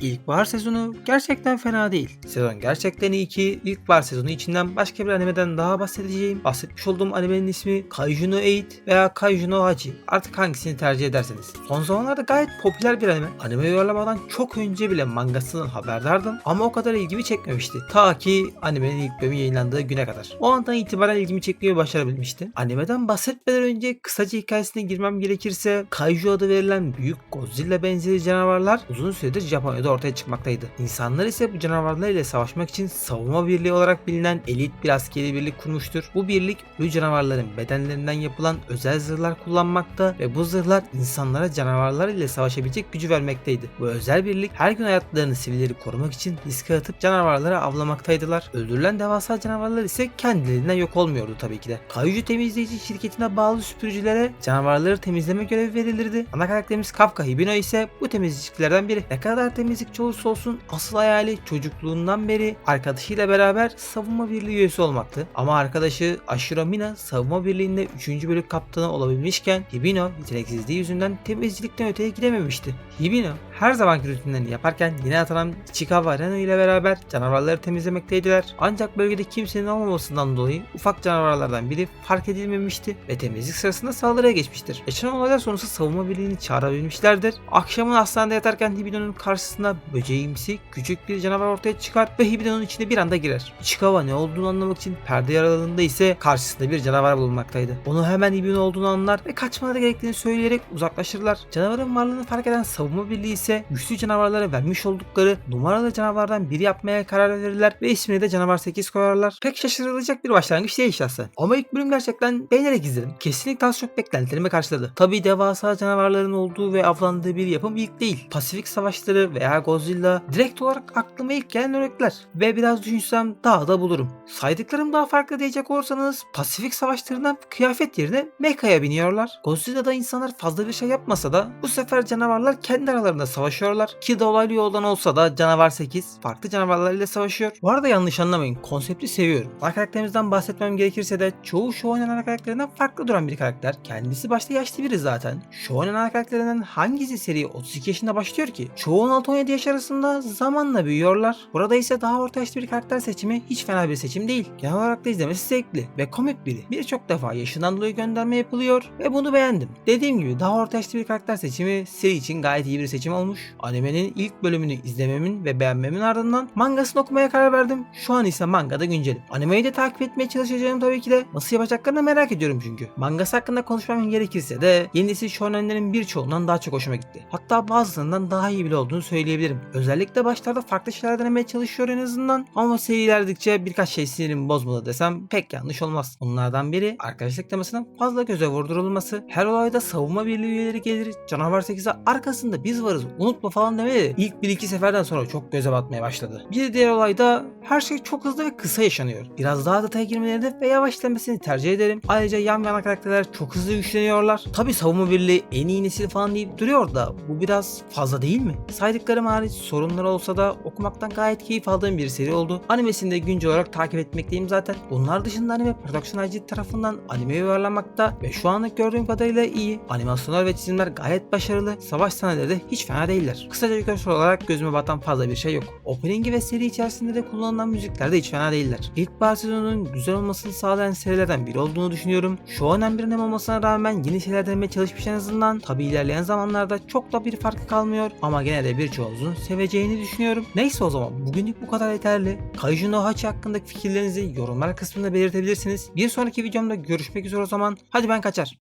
İlkbahar sezonu gerçekten fena değil. Sezon gerçekten iyi ki ilkbahar sezonu içinden başka bir animeden daha bahsedeceğim. Bahsetmiş olduğum animenin ismi Kaiju no Eight veya Kaiju no Hachi. Artık hangisini tercih ederseniz. Son zamanlarda gayet popüler bir anime. Anime uyarlamadan çok önce bile mangasından haberdardım ama o kadar ilgimi çekmemişti. Ta ki animenin ilk bölümü yayınlandığı güne kadar. O andan itibaren ilgimi çekmeyi başarabilmişti. Animeden bahsetmeden önce kısaca hikayesine girmem gerekirse Kaiju adı verilen büyük Godzilla benzeri canavarlar uzun süredir Japonya'da ortaya çıkmaktaydı. İnsanlar ise bu canavarlar ile savaşmak için savunma birliği olarak bilinen elit bir askeri birlik kurmuştur. Bu birlik ölü canavarların bedenlerinden yapılan özel zırhlar kullanmakta ve bu zırhlar insanlara canavarlar ile savaşabilecek gücü vermekteydi. Bu özel birlik her gün hayatlarını sivilleri korumak için riske atıp canavarları avlamaktaydılar. Öldürülen devasa canavarlar ise kendiliğinden yok olmuyordu tabii ki de. Kaiju temizleyici şirketine bağlı süpürücülere canavarları temizleme görevi verilirdi. Ana karakterimiz Kafka Hibino ise bu temizlikçilerden biri. Ne kadar temizlikçi olursa olsun asıl hayali çocukluğundan beri arkadaşıyla beraber savunma birliği üyesi olmaktı. Ama arkadaşı Ashura Mina savunma birliğinde 3. bölük kaptanı olabilmişken Hibino yeteneksizliği yüzünden temizlikten öteye gidememişti. Hibino her zamanki rutinlerini yaparken yine atanan Ichikawa Reno ile beraber canavarları temizlemekteydiler. Ancak bölgede kimsenin olmamasından dolayı ufak canavarlardan biri fark edilmemişti ve temizlik sırasında saldırıya geçmiştir. Yaşanan olaylar sonrası savunma birliğini çağırabilmişlerdir. Akşamın hastanede yatarken Hibino'nun karşısında böceğimsi küçük bir canavar ortaya çıkar ve Hibino'nun içine bir anda girer. Ichikawa ne olduğunu anlamak için perde aralığında ise karşısında bir canavar bulunmaktaydı. Onu hemen Hibino olduğunu anlar ve kaçmaları gerektiğini söyleyerek uzaklaşırlar. Canavarın varlığını fark eden savunma birliği ise güçlü canavarlara vermiş oldukları numaralı canavardan biri yapmaya karar verirler ve ismini de Canavar 8 koyarlar. Pek şaşırılacak bir başlangıç değil şahsen. Ama ilk bölüm gerçekten beğenerek izledim. Kesinlikle az çok beklentilerimi karşıladı. Tabi devasa canavarların olduğu ve avlandığı bir yapım ilk değil. Pasifik savaşları veya Godzilla direkt olarak aklıma ilk gelen örnekler. Ve biraz düşünsem daha da bulurum. Saydıklarım daha farklı diyecek olursanız Pasifik savaşlarından kıyafet yerine mekaya biniyorlar. Godzilla'da insanlar fazla bir şey yapmasa da bu sefer canavarlar kendi aralarında savaşıyorlar. Ki dolaylı yoldan olsa da canavar 8 farklı canavarlar ile savaşıyor. Bu arada yanlış anlamayın konsepti seviyorum. Ana karakterimizden bahsetmem gerekirse de çoğu Shonen ana karakterinden farklı duran bir karakter. Kendisi başta yaşlı biri zaten. Shonen ana karakterinden hangisi seri 32 yaşında başlıyor ki? Çoğu 16-17 yaş arasında zamanla büyüyorlar. Burada ise daha orta yaşlı bir karakter seçimi hiç fena bir seçim değil. Genel olarak da izlemesi zevkli ve komik biri. Birçok defa yaşından dolayı gönderme yapılıyor ve bunu beğendim. Dediğim gibi daha orta yaşlı bir karakter seçimi seri için gayet iyi bir seçim olmuş. Animenin ilk bölümünü izlememin ve beğenmemin ardından mangasını okumaya karar verdim. Şu an ise mangada güncelim. Animeyi de takip etmeye çalışacağım tabii ki de. Nasıl yapacaklarını merak ediyorum çünkü. Mangası hakkında konuşmam gerekirse de yenisi shonenlerin birçoğundan daha çok hoşuma gitti. Hatta bazılarından daha iyi bile olduğunu söyleyebilirim. Özellikle başlarda farklı şeyler denemeye çalışıyor en azından. Ama seri ilerledikçe birkaç şey sinirimi bozmadı desem pek yanlış olmaz. Bunlardan biri arkadaşlık temasının fazla göze vurdurulması. Her olayda savunma birliği üyeleri gelir. Canavar 8'e arkasında biz varız unutma falan demeleri ilk 1-2 seferden sonra çok göze batmaya başladı. Bir diğer olayda her şey çok hızlı ve kısa yaşanıyor. Biraz daha detaya girmelerini ve yavaşlamasını tercih ederim. Ayrıca yan yana karakterler çok hızlı güçleniyorlar. Tabi savunma birliği en iyi nesil falan deyip duruyor da bu biraz fazla değil mi? Saydıklarım hariç sorunlar olsa da okumaktan gayet keyif aldığım bir seri oldu. Animesini de güncel olarak takip etmekteyim zaten. Bunlar dışında anime Production IG tarafından anime uyarlanmakta ve şu anlık gördüğüm kadarıyla iyi. Animasyonlar ve çizimler gayet başarılı. Savaş sahneleri de hiç fena değiller. Kısaca görsel olarak gözüme batan fazla bir şey yok. Opening'i ve seri içerisinde de kullanılan müzikler de hiç fena değiller. İlk sezonun güzel olmasını sağlayan serilerden biri olduğunu düşünüyorum. Shonen bir anime olmasına rağmen yeni şeyler denemeye çalışmış en azından. Tabi ilerleyen zamanlarda çok da bir farkı kalmıyor ama gene de birçoğunuzun seveceğini düşünüyorum. Neyse o zaman bugünlük bu kadar yeterli. Kaiju no Hachi hakkındaki fikirlerinizi yorumlar kısmında belirtebilirsiniz. Bir sonraki videomda görüşmek üzere o zaman. Hadi ben kaçar.